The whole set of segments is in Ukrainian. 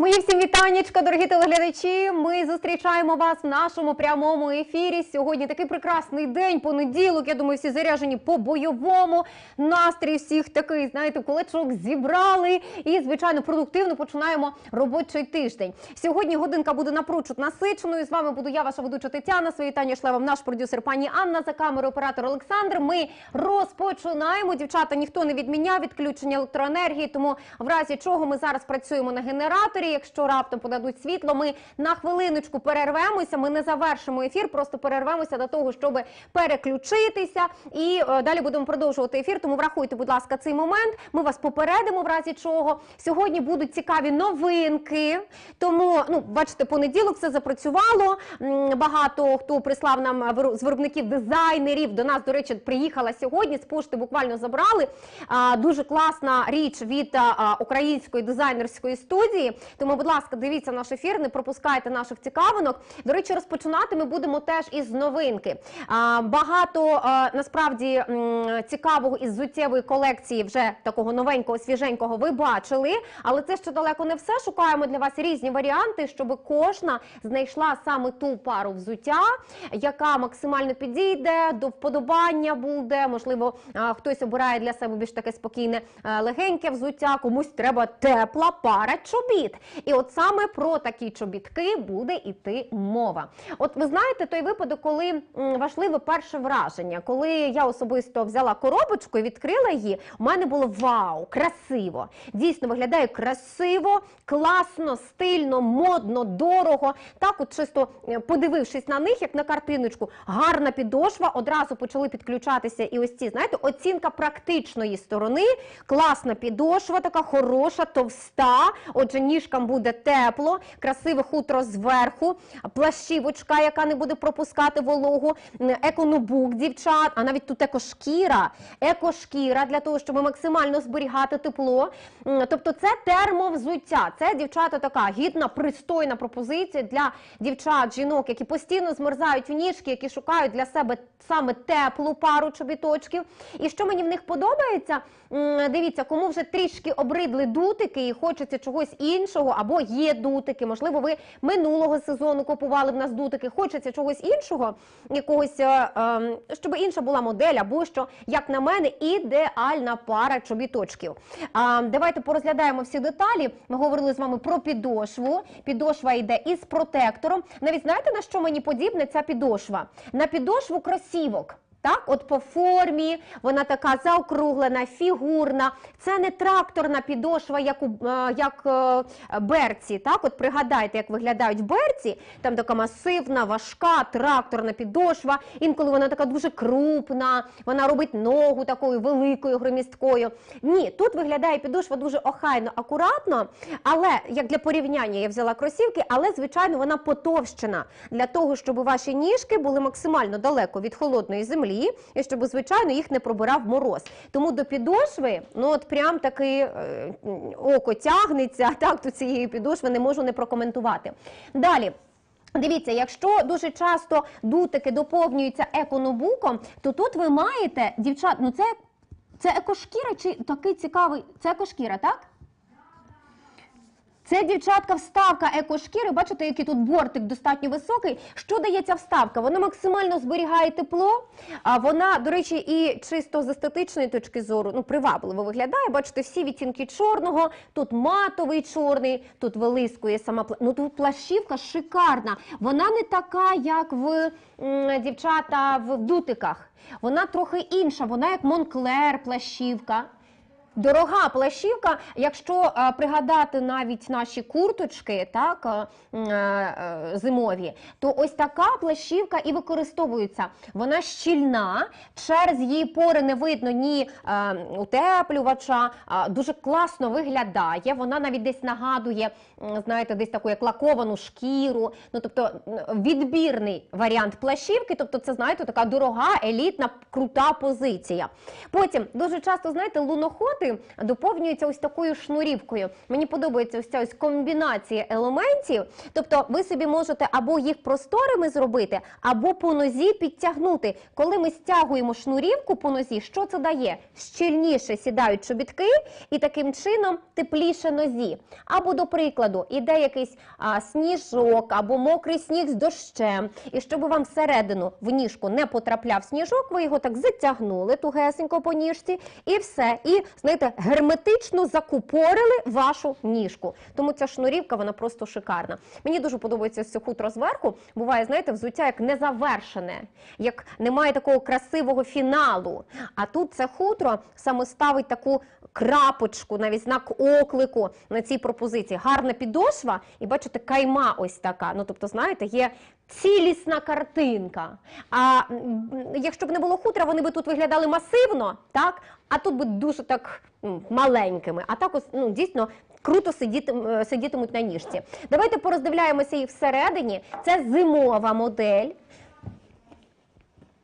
Мої всім вітаннячка, дорогі телеглядачі. Ми зустрічаємо вас в нашому прямому ефірі. Сьогодні такий прекрасний день, понеділок. Я думаю, всі заряжені по бойовому. Настрій всіх такий, знаєте, кулачок зібрали. І, звичайно, продуктивно починаємо робочий тиждень. Сьогодні годинка буде напрочуд насиченою. З вами буду я, ваша ведуча Тетяна. Свої вітання шле вам наш продюсер пані Анна за камерою оператор Олександр. Ми розпочинаємо. Дівчата ніхто не відміняв відключення електроенергії, тому в разі чого ми зараз працюємо на генераторі. Якщо раптом подадуть світло, ми на хвилиночку перервемося. Ми не завершимо ефір, просто перервемося до того, щоб переключитися. І е, далі будемо продовжувати ефір. Тому врахуйте, будь ласка, цей момент. Ми вас попередимо в разі чого. Сьогодні будуть цікаві новинки. Тому, ну, бачите, понеділок все запрацювало. Багато хто прислав нам з виробників дизайнерів. До нас, до речі, приїхала сьогодні. З пошти буквально забрали. Дуже класна річ від української дизайнерської студії. Тому, будь ласка, дивіться наш ефір, не пропускайте наших цікавинок. До речі, розпочинати ми будемо теж із новинки. Багато насправді цікавого із зуттєвої колекції, вже такого новенького, свіженького, ви бачили. Але це ще далеко не все. Шукаємо для вас різні варіанти, щоб кожна знайшла саме ту пару взуття, яка максимально підійде, до вподобання буде. Можливо, хтось обирає для себе більш таке спокійне, легеньке взуття, комусь треба тепла пара чобіт. І от саме про такі чобітки буде йти мова. От ви знаєте той випадок, коли важливе перше враження, коли я особисто взяла коробочку і відкрила її, у мене було вау, красиво. Дійсно виглядає красиво, класно, стильно, модно, дорого. Так, от чисто е, подивившись на них, як на картиночку, гарна підошва, одразу почали підключатися і ось ці, знаєте, оцінка практичної сторони, класна підошва, така хороша, товста. Отже, ніжкам буде тепло, красиве хутро зверху, плащівочка, яка не буде пропускати вологу, еконобук дівчат, а навіть тут екошкіра, екошкіра для того, щоб максимально зберігати тепло. Тобто це термовзуття. Це дівчата така гідна, пристойна пропозиція для дівчат, жінок, які постійно змерзають в ніжки, які шукають для себе саме теплу пару чобіточків. І що мені в них подобається, дивіться, кому вже трішки обридли дутики і хочеться чогось іншого, або є дутики. Можливо, ви минулого сезону купували в нас дутики, хочеться чогось іншого, якогось, е, ем, щоб інша була модель, або що, як на мене, ідеальна пара чобіточків. Давайте порозглядаємо всі деталі. Ми говорили з вами про підошву. Підошва йде із протектором. Навіть знаєте на що мені подібне ця підошва? На підошву кросівок. Так, от по формі вона така заокруглена, фігурна. Це не тракторна підошва, як у е, як е, берці. Так, от пригадайте, як виглядають берці. Там така масивна, важка, тракторна підошва. Інколи вона така дуже крупна. Вона робить ногу такою великою, громісткою. Ні, тут виглядає підошва дуже охайно, акуратно. Але як для порівняння я взяла кросівки, але звичайно вона потовщена для того, щоб ваші ніжки були максимально далеко від холодної землі, і щоб, звичайно, їх не пробирав мороз. Тому до підошви, ну от прям таки е, око тягнеться так до цієї підошви, не можу не прокоментувати. Далі. Дивіться, якщо дуже часто дутики доповнюються еконобуком, то тут ви маєте, дівчат, ну це, це екошкіра чи такий цікавий, це екошкіра, так? Це дівчатка вставка екошкіри. Бачите, який тут бортик достатньо високий. Що дає ця вставка? Вона максимально зберігає тепло. А вона, до речі, і чисто з естетичної точки зору, ну привабливо виглядає. Бачите, всі відтінки чорного. Тут матовий чорний, тут вилискує сама Ну тут плащівка шикарна. Вона не така, як в дівчата в дутиках. Вона трохи інша. Вона як Монклер плащівка. Дорога плащівка, якщо е, пригадати навіть наші курточки, так е, е, зимові, то ось така плащівка і використовується. Вона щільна, через її пори не видно ні утеплювача, дуже класно виглядає. Вона навіть десь нагадує, знаєте, десь таку як лаковану шкіру. Ну тобто відбірний варіант плащівки, тобто це знаєте, така дорога, елітна, крута позиція. Потім дуже часто знаєте, луноход. Доповнюються ось такою шнурівкою. Мені подобається ось ця ось комбінація елементів. Тобто, ви собі можете або їх просторими зробити, або по нозі підтягнути. Коли ми стягуємо шнурівку по нозі, що це дає? Щільніше сідають чобітки, і таким чином тепліше нозі. Або, до прикладу, іде якийсь а, сніжок або мокрий сніг з дощем. І щоб вам всередину в ніжку не потрапляв сніжок, ви його так затягнули тугесенько по ніжці, і все. І знаєте, герметично закупорили вашу ніжку. Тому ця шнурівка вона просто шикарна. Мені дуже подобається це хутро зверху. Буває, знаєте, взуття як незавершене, як немає такого красивого фіналу. А тут це хутро саме ставить таку крапочку, навіть знак оклику на цій пропозиції. Гарна підошва, і бачите, кайма ось така. Ну тобто, знаєте, є цілісна картинка. А якщо б не було хутра, вони би тут виглядали масивно, так? А тут би дуже так маленькими. А так ось ну дійсно. Круто сидітим, е, сидітимуть на ніжці. Давайте пороздивляємося їх всередині. Це зимова модель.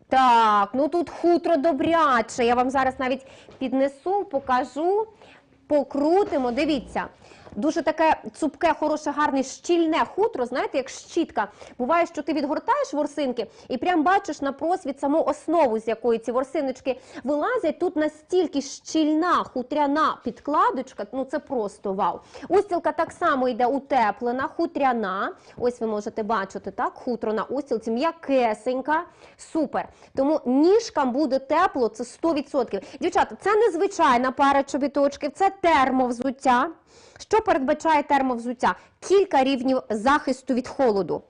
Так, ну тут хутро добряче. Я вам зараз навіть піднесу, покажу, покрутимо. Дивіться. Дуже таке цупке, хороше, гарне, щільне хутро, знаєте, як щітка. Буває, що ти відгортаєш ворсинки і прям бачиш на просвіт саму основу, з якої ці ворсиночки вилазять. Тут настільки щільна хутряна підкладочка, ну це просто вау. Устілка так само йде утеплена, хутряна. Ось ви можете бачити, так, хутро на устілці, м'якесенька, супер. Тому ніжкам буде тепло, це 100%. Дівчата, це незвичайна пара чобіточків, це термовзуття. Що передбачає термовзуття? Кілька рівнів захисту від холоду.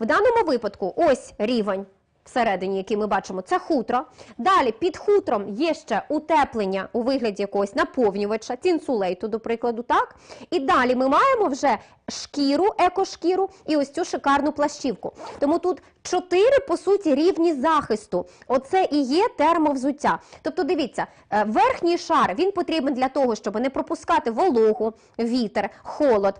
В даному випадку ось рівень всередині, який ми бачимо, це хутро. Далі під хутром є ще утеплення у вигляді якогось наповнювача, тінсулейту, до прикладу, так? І далі ми маємо вже шкіру, екошкіру і ось цю шикарну плащівку. Тому тут чотири, по суті, рівні захисту. Оце і є термовзуття. Тобто, дивіться, е, верхній шар він потрібен для того, щоб не пропускати вологу, вітер, холод.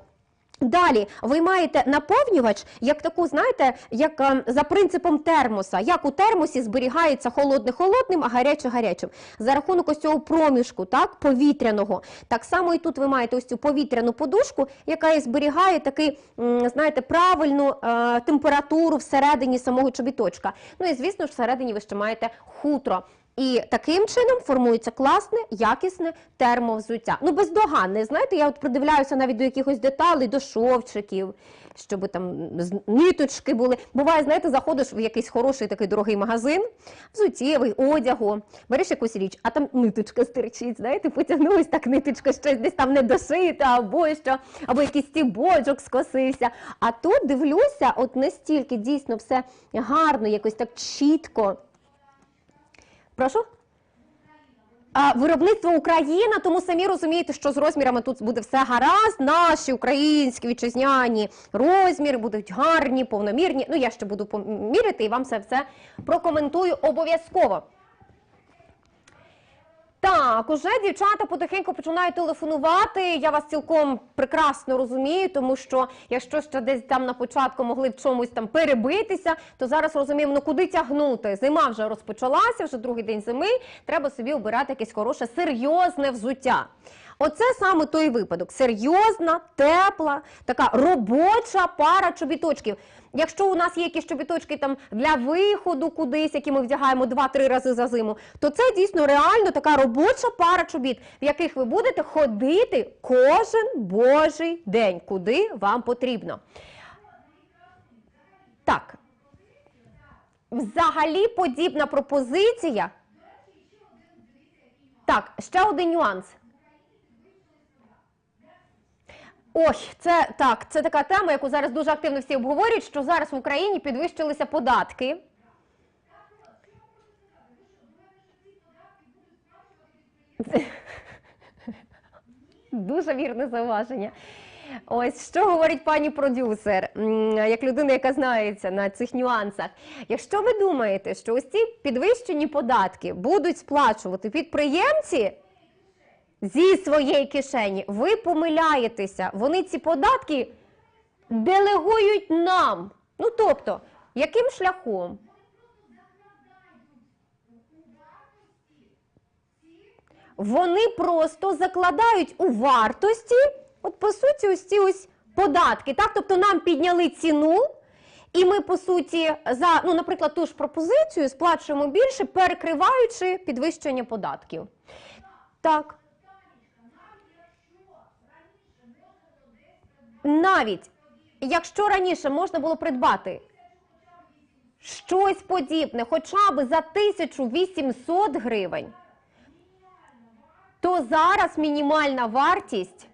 Далі ви маєте наповнювач, як таку, знаєте, як е, за принципом термоса. Як у термосі зберігається холодне холодним, а гаряче гарячим. За рахунок ось цього проміжку, так, повітряного. Так само і тут ви маєте ось цю повітряну подушку, яка і зберігає такий, знаєте, правильну е, температуру всередині самого чобіточка. Ну і звісно ж, всередині ви ще маєте хутро. І таким чином формується класне, якісне термовзуття. Ну, бездоганне. Знаєте, я от придивляюся навіть до якихось деталей, до шовчиків, щоб там ниточки були. Буває, знаєте, заходиш в якийсь хороший такий дорогий магазин, взуттєвий, одягу, береш якусь річ, а там ниточка стирчить, знаєте, потягнулась так ниточка щось десь там не дошита, або що, або якийсь стібочок скосився. А тут дивлюся, от настільки дійсно все гарно, якось так чітко. Прошу? А, виробництво Україна, тому самі розумієте, що з розмірами тут буде все гаразд. Наші українські вітчизняні розміри будуть гарні, повномірні. Ну, я ще буду поміряти і вам все, все прокоментую обов'язково. Так, уже дівчата потихеньку починають телефонувати. Я вас цілком прекрасно розумію, тому що якщо ще десь там на початку могли в чомусь там перебитися, то зараз розуміємо, ну куди тягнути. Зима вже розпочалася, вже другий день зими. Треба собі обирати якесь хороше, серйозне взуття. Оце саме той випадок. Серйозна, тепла, така робоча пара чобіточків. Якщо у нас є якісь чобіточки там для виходу кудись, які ми вдягаємо 2-3 рази за зиму, то це дійсно реально така робоча пара чобіт, в яких ви будете ходити кожен божий день, куди вам потрібно. Так. Взагалі подібна пропозиція. Так, ще один нюанс. Ой, це так, це така тема, яку зараз дуже активно всі обговорюють, що зараз в Україні підвищилися податки. Дуже вірне зауваження. Ось що говорить пані продюсер, як людина, яка знається на цих нюансах. Якщо ви думаєте, що ось ці підвищені податки будуть сплачувати підприємці, зі своєї кишені. Ви помиляєтеся. Вони ці податки делегують нам. Ну тобто, яким шляхом? вони просто закладають у вартості, от по суті, ось ці ось податки. Так, тобто нам підняли ціну, і ми, по суті, за, ну, наприклад, ту ж пропозицію сплачуємо більше, перекриваючи підвищення податків. Так. Навіть якщо раніше можна було придбати щось подібне, хоча б за 1800 гривень, то зараз мінімальна вартість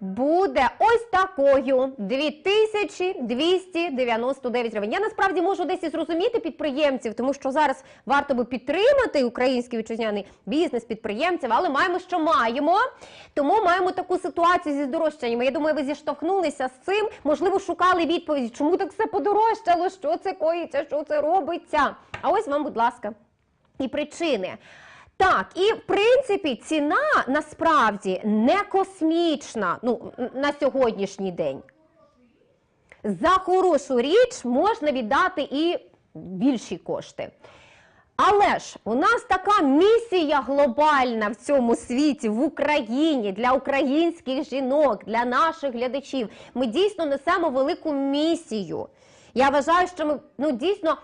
буде ось такою 2299 гривень. Я насправді можу десь і зрозуміти підприємців, тому що зараз варто би підтримати український вітчизняний бізнес підприємців, але маємо, що маємо. Тому маємо таку ситуацію зі здорожчаннями. Я думаю, ви зіштовхнулися з цим. Можливо, шукали відповіді, чому так все подорожчало, що це коїться, що це робиться. А ось вам, будь ласка, і причини. Так, і в принципі ціна насправді не космічна ну, на сьогоднішній день. За хорошу річ можна віддати і більші кошти. Але ж у нас така місія глобальна в цьому світі, в Україні, для українських жінок, для наших глядачів. Ми дійсно несемо велику місію. Я вважаю, що ми ну, дійсно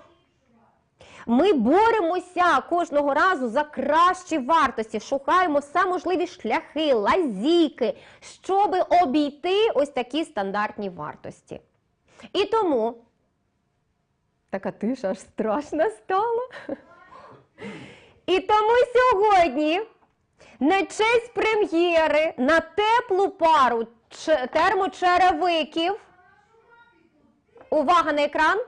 ми боремося кожного разу за кращі вартості, шукаємо все можливі шляхи, лазійки, щоб обійти ось такі стандартні вартості. І тому така тиша аж страшна стала. І тому сьогодні на честь прем'єри на теплу пару термочеревиків. Увага на екран.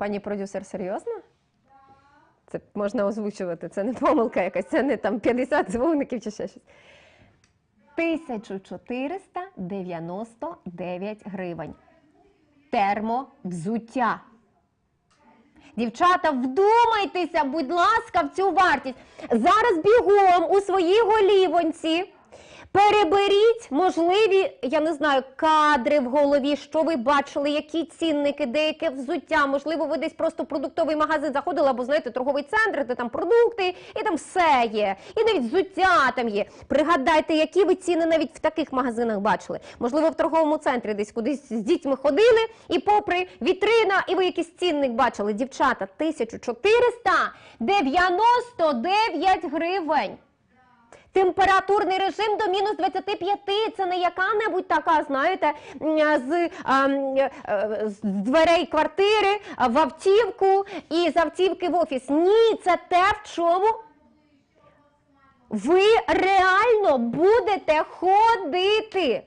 Пані продюсер, серйозно? Це можна озвучувати, це не помилка якась, це не там 50 дзвоників чи ще щось. 1499 гривень. Термовзуття. Дівчата, вдумайтеся, будь ласка, в цю вартість. Зараз бігом у своїй голівонці. Переберіть можливі, я не знаю, кадри в голові, що ви бачили, які цінники, деяке взуття. Можливо, ви десь просто в продуктовий магазин заходили або знаєте, торговий центр, де там продукти, і там все є. І навіть взуття там є. Пригадайте, які ви ціни навіть в таких магазинах бачили. Можливо, в торговому центрі десь кудись з дітьми ходили, і попри вітрина, і ви якийсь цінник бачили. Дівчата, 1499 гривень. Температурний режим до мінус 25. Це не яка-небудь така, знаєте, з, а, з дверей квартири в автівку і з автівки в офіс. Ні, це те, в чому ви реально будете ходити.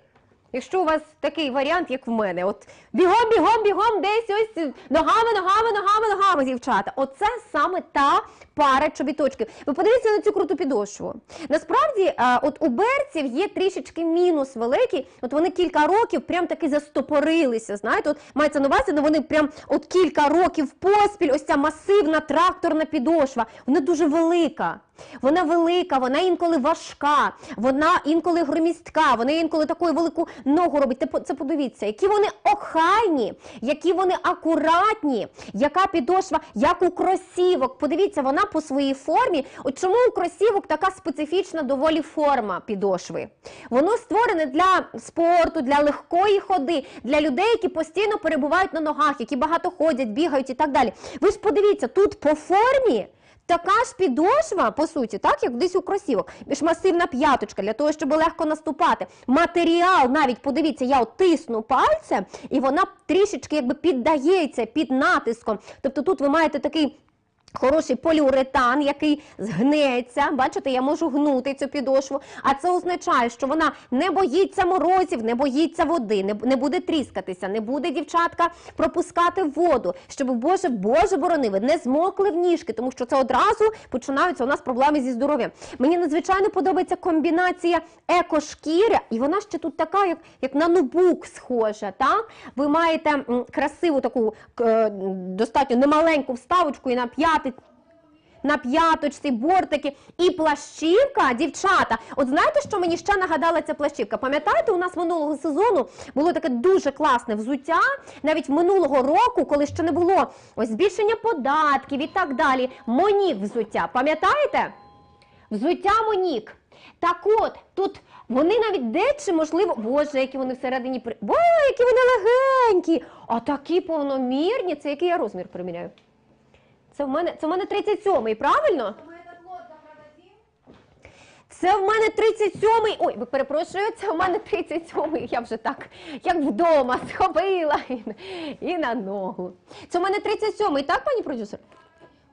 Якщо у вас такий варіант, як в мене, от бігом, бігом, бігом, десь ось ногами, ногами, ногами, ногами, дівчата. Оце саме та пара чобіточків. Ви подивіться на цю круту підошву. Насправді, от у берців є трішечки мінус великий. От вони кілька років прям таки застопорилися. Знаєте, от мається на увазі, ну вони прям от кілька років поспіль, ось ця масивна тракторна підошва. Вона дуже велика. Вона велика, вона інколи важка, вона інколи громістка, вона інколи таку велику ногу робить. Це, це подивіться, які вони охайні, які вони акуратні, яка підошва, як у кросівок. Подивіться, вона по своїй формі. От чому у кросівок така специфічна доволі форма підошви? Воно створене для спорту, для легкої ходи, для людей, які постійно перебувають на ногах, які багато ходять, бігають і так далі. Ви ж подивіться, тут по формі. Така ж підошва, по суті, так як десь у кросівок, більш масивна п'яточка для того, щоб легко наступати. Матеріал, навіть подивіться, я тисну пальцем, і вона трішечки якби піддається під натиском. Тобто тут ви маєте такий. Хороший поліуретан, який згнеться. Бачите, я можу гнути цю підошву. А це означає, що вона не боїться морозів, не боїться води, не, буде тріскатися, не буде дівчатка пропускати воду, щоб Боже, Боже борони, ви не змокли в ніжки, тому що це одразу починаються у нас проблеми зі здоров'ям. Мені надзвичайно подобається комбінація екошкіри, і вона ще тут така, як, на нубук схожа. Так? Ви маєте красиву таку е, достатньо немаленьку вставочку і на п'яти на п'яточці, бортики і плащівка, дівчата. От знаєте, що мені ще нагадала ця плащівка? Пам'ятаєте, у нас минулого сезону було таке дуже класне взуття, навіть минулого року, коли ще не було ось збільшення податків і так далі. Монік взуття. Пам'ятаєте? Взуття Монік. Так от, тут вони навіть дечі, можливо, боже, які вони всередині при. Бо, які вони легенькі! А такі повномірні. Це який я розмір приміряю? Це в мене, це в мене 37-й, правильно? Це в мене 37-й. Ой, перепрошую, це в мене 37-й. Я вже так, як вдома, схопила і, і на ногу. Це в мене 37-й, так, пані продюсер?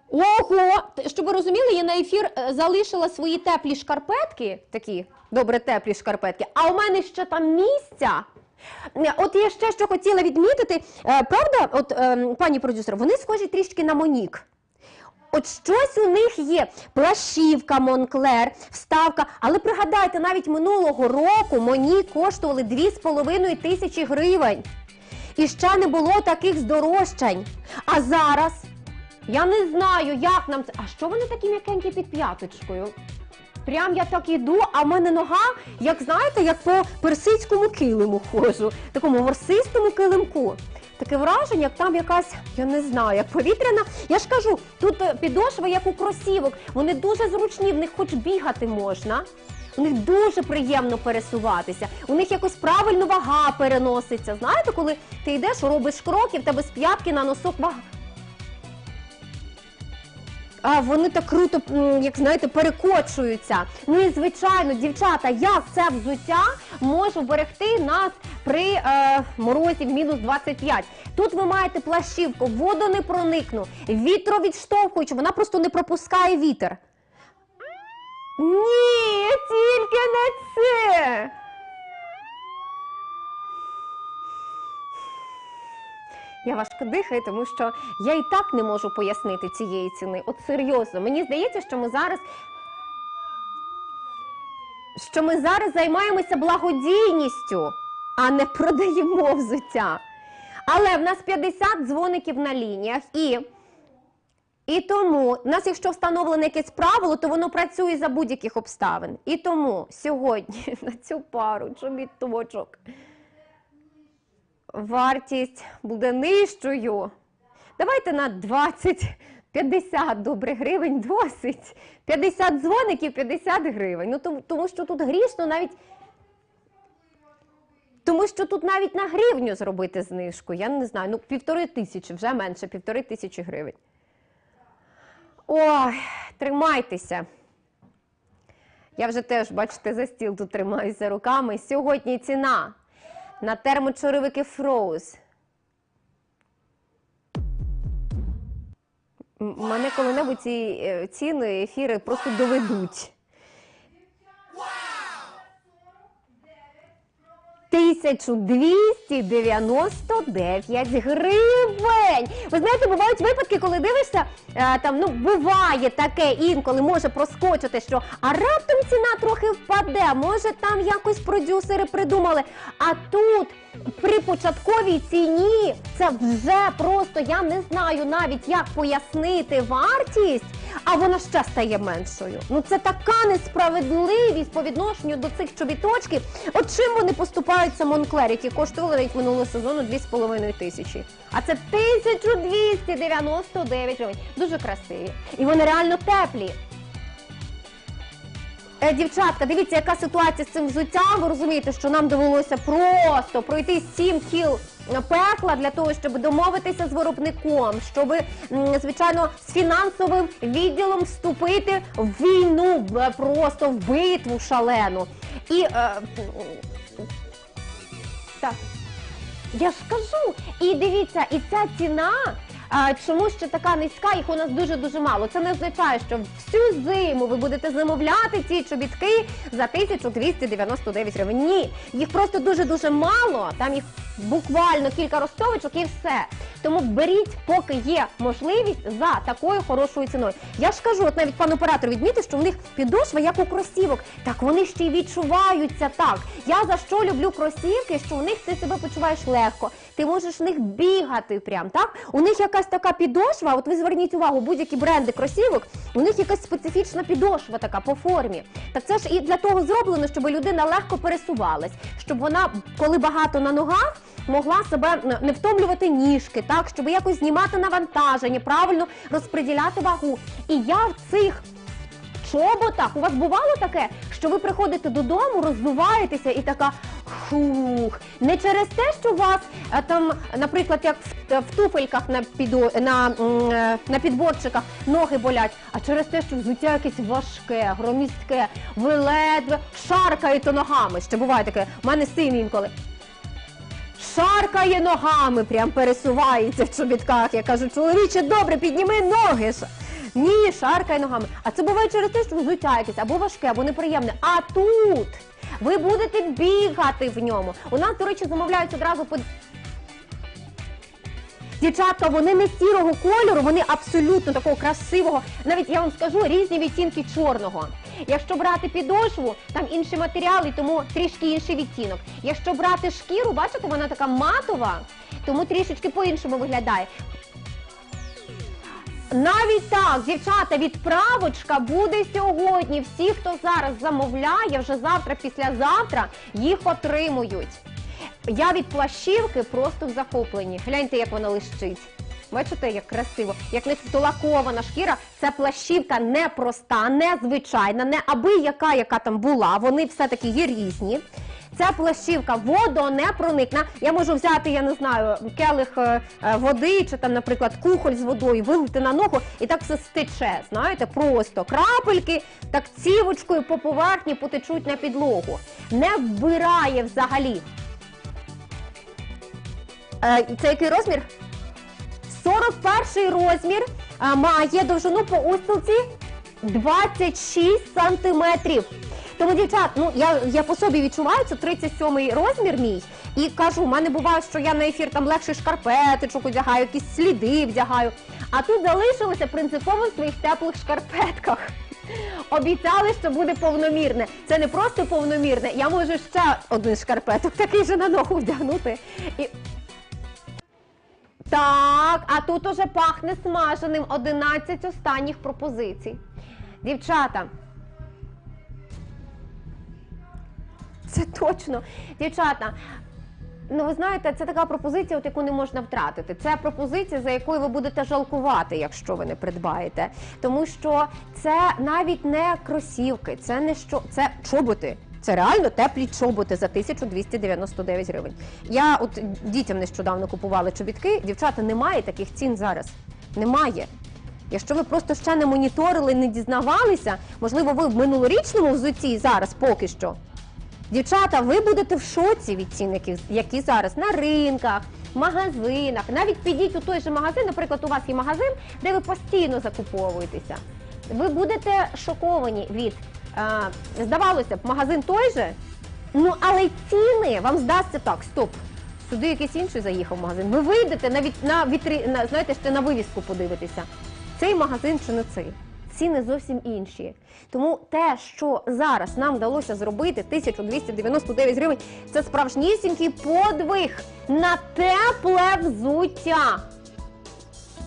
Ого! Щоб ви розуміли, я на ефір е, залишила свої теплі шкарпетки, такі добре теплі шкарпетки, а у мене ще там місця. Е, От я ще що хотіла відмітити, Е, правда, от ем, пані продюсер, вони схожі трішки на Монік. От щось у них є. Плащівка Монклер, вставка. Але пригадайте, навіть минулого року Моні коштували 2,5 тисячі гривень. І ще не було таких здорожчань. А зараз я не знаю, як нам це. А що вони такі м'якенькі під п'яточкою? Прям я так іду, а в мене нога, як знаєте, як по персидському килиму ходжу, такому ворсистому килимку. Таке враження, як там якась, я не знаю, як повітряна. Я ж кажу, тут е, підошва, як у кросівок, вони дуже зручні, в них хоч бігати можна. У них дуже приємно пересуватися. У них якось правильно вага переноситься. Знаєте, коли ти йдеш, робиш кроки, в тебе з п'ятки на носок вага. Вони так круто, як знаєте, перекочуються. Ну і звичайно, дівчата, як це взуття може вберегти нас при е, морозі мінус 25. Тут ви маєте плащівку, воду не проникну, вітровідштовхуючу, вона просто не пропускає вітер. Ні, тільки не це. Я важко дихаю, тому що я і так не можу пояснити цієї ціни. От серйозно, мені здається, що ми зараз. Що ми зараз займаємося благодійністю, а не продаємо взуття. Але в нас 50 дзвоників на лініях і. І тому в нас, якщо встановлене якесь правило, то воно працює за будь-яких обставин. І тому сьогодні на цю пару чобіточок вартість буде нижчою. Давайте на 20, 50 добре гривень досить. 50 дзвоників, 50 гривень. Ну тому, тому що тут грішно навіть. Тому що тут навіть на гривню зробити знижку. Я не знаю, ну півтори тисячі, вже менше, півтори тисячі гривень. Ой, тримайтеся. Я вже теж, бачите, за стіл тут тримаюся руками. Сьогодні ціна на термочоровики Фроуз. Мене коли-небудь ці е, ціни, ефіри просто доведуть. 1299 гривень. Ви знаєте, бувають випадки, коли дивишся, е, там ну буває таке інколи може проскочити, що а раптом ціна трохи впаде. Може там якось продюсери придумали. А тут при початковій ціні це вже просто я не знаю навіть як пояснити вартість, а вона ще стає меншою. Ну це така несправедливість по відношенню до цих чобіточків. От чим вони поступаються Монклер, які коштували навіть минулого сезону 2,5 тисячі. А це 1299 гривень. Дуже красиві. І вони реально теплі. Е, Дівчатка, дивіться, яка ситуація з цим взуттям. Ви розумієте, що нам довелося просто пройти 7 кіл пекла для того, щоб домовитися з виробником, щоб, звичайно, з фінансовим відділом вступити в війну, просто в битву шалену. І е, так. Я ж кажу. І дивіться, і ця ціна. Чому ще така низька, їх у нас дуже-дуже мало. Це не означає, що всю зиму ви будете замовляти ці чобітки за 1299 гривень. Ні, їх просто дуже-дуже мало. Там їх буквально кілька ростовичок і все. Тому беріть, поки є можливість за такою хорошою ціною. Я ж кажу, от навіть пан оператор відмітив, що в них підошва як у кросівок. Так вони ще й відчуваються так. Я за що люблю кросівки, що у них ти себе почуваєш легко. Ти можеш в них бігати прям, так? У них якась така підошва, от ви зверніть увагу, будь-які бренди кросівок, у них якась специфічна підошва така по формі. Так це ж і для того зроблено, щоб людина легко пересувалась, щоб вона, коли багато на ногах, могла себе не- втомлювати ніжки, так, щоб якось знімати навантаження, правильно розподіляти вагу. І я в цих чоботах. У вас бувало таке, що ви приходите додому, роздуваєтеся і така хух. Не через те, що у вас е, там, наприклад, як в, в туфельках на, підо, на, е, на підборчиках ноги болять, а через те, що взуття якесь важке, громістке, ви ледве шаркаєте ногами. Ще буває таке, у мене син інколи. Шаркає ногами, прям пересувається в чобітках. Я кажу, чоловіче, добре, підніми ноги. Ні, шаркає ногами. А це буває через те, що взуття якесь або важке, або неприємне. А тут ви будете бігати в ньому. У нас, до речі, замовляють одразу по. Дівчатка, вони не сірого кольору, вони абсолютно такого красивого. Навіть я вам скажу різні відтінки чорного. Якщо брати підошву, там інші матеріали, тому трішки інший відтінок. Якщо брати шкіру, бачите, вона така матова, тому трішечки по-іншому виглядає. Навіть так, дівчата, відправочка буде сьогодні. Всі, хто зараз замовляє, вже завтра, післязавтра їх отримують. Я від плащівки просто в захопленні. Гляньте, як вона лищить. Бачите, як красиво, як начебто лакована шкіра. Це плащівка не проста, не звичайна, не аби яка, яка там була. Вони все-таки є різні. Ця плащівка водонепроникна. Я можу взяти, я не знаю, келих е, е, води чи там, наприклад, кухоль з водою, вилити на ногу, і так все стече. Знаєте, просто крапельки так цівочкою по поверхні потечуть на підлогу. Не вбирає взагалі. Е, Це який розмір? 41 розмір має довжину по устілці 26 сантиметрів. Тому, дівчат, ну я, я по собі відчуваю, це 37-й розмір мій. І кажу, в мене буває, що я на ефір там легше шкарпеточок одягаю, якісь сліди вдягаю. А тут залишилося принципово в своїх теплих шкарпетках. Обіцяли, що буде повномірне. Це не просто повномірне. Я можу ще один шкарпеток такий же на ногу вдягнути. І так, а тут уже пахне смаженим 11 останніх пропозицій. Дівчата. Це точно. Дівчата. Ну, ви знаєте, це така пропозиція, от яку не можна втратити. Це пропозиція, за якою ви будете жалкувати, якщо ви не придбаєте. Тому що це навіть не кросівки, це не що, це чоботи. Це реально теплі чоботи за 1299 гривень. Я от дітям нещодавно купувала чобітки. Дівчата, немає таких цін зараз. Немає. Якщо ви просто ще не моніторили, не дізнавалися, можливо, ви в минулорічному взутті зараз поки що. Дівчата, ви будете в шоці від цін, які, зараз на ринках, магазинах. Навіть підіть у той же магазин, наприклад, у вас є магазин, де ви постійно закуповуєтеся. Ви будете шоковані від, е, здавалося б, магазин той же, ну але ціни вам здасться так, стоп. Сюди якийсь інший заїхав магазин. Ви вийдете навіть на вітрі, на, знаєте, ще на вивіску подивитися. Цей магазин чи не цей? Ціни зовсім інші. Тому те, що зараз нам вдалося зробити 1299 гривень, це справжнісінький подвиг на тепле взуття.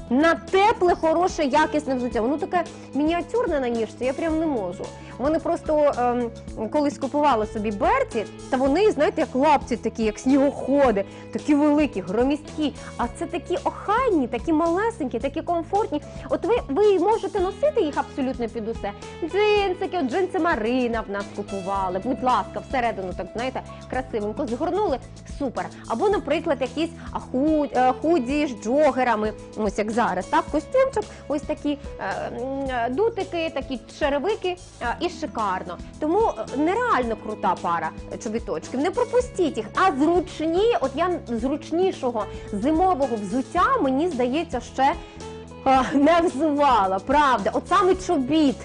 На тепле, хороше, якісне взуття. Воно таке мініатюрне на ніжці, я прям не можу. Вони просто ем, колись купували собі берці, та вони, знаєте, як лапці такі, як снігоходи, такі великі, громісткі. А це такі охайні, такі малесенькі, такі комфортні. От ви, ви можете носити їх абсолютно під усе. Джинсики, от джинси Марина в нас купували. Будь ласка, всередину, так знаєте, красивенько згорнули. Супер. Або, наприклад, якісь е, худі з джогерами, ось як зараз, так, костюмчик, ось такі е, е, дутики, такі черевики, е, і шикарно. Тому е, нереально крута пара чобіточків. Не пропустіть їх, а зручні, от я зручнішого зимового взуття, мені здається, ще а, не взувала. Правда, от саме чобіт.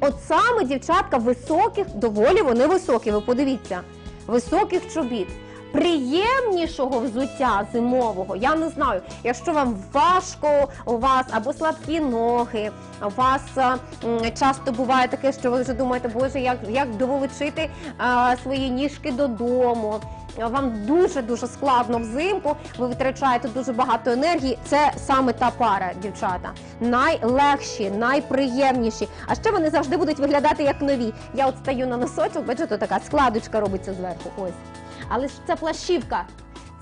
От саме дівчатка високих, доволі вони високі, ви подивіться, високих чобіт. Приємнішого взуття зимового, я не знаю. Якщо вам важко, у вас або слабкі ноги, у вас е, часто буває таке, що ви вже думаєте, боже, як, як доволучити е, свої ніжки додому. вам дуже дуже складно взимку. Ви витрачаєте дуже багато енергії. Це саме та пара, дівчата. Найлегші, найприємніші. А ще вони завжди будуть виглядати як нові. Я от стаю на носочок, бачите, така складочка робиться зверху. Ось. Але ж це плащівка.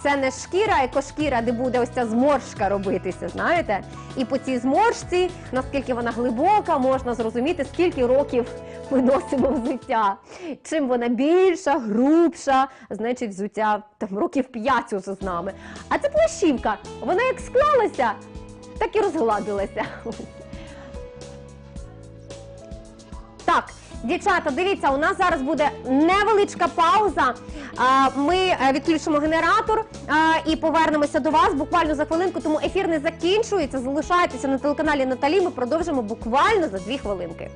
Це не шкіра, екошкіра, де буде ось ця зморшка робитися, знаєте? І по цій зморшці, наскільки вона глибока, можна зрозуміти, скільки років ми носимо взуття. Чим вона більша, грубша, значить взуття там років 5 уже з нами. А це плащівка, вона як склалася, так і розгладилася. Так, дівчата, дивіться, у нас зараз буде невеличка пауза. Ми е, відключимо генератор і повернемося до вас буквально за хвилинку, тому ефір не закінчується. Залишайтеся на телеканалі Наталі. Ми продовжимо буквально за дві хвилинки.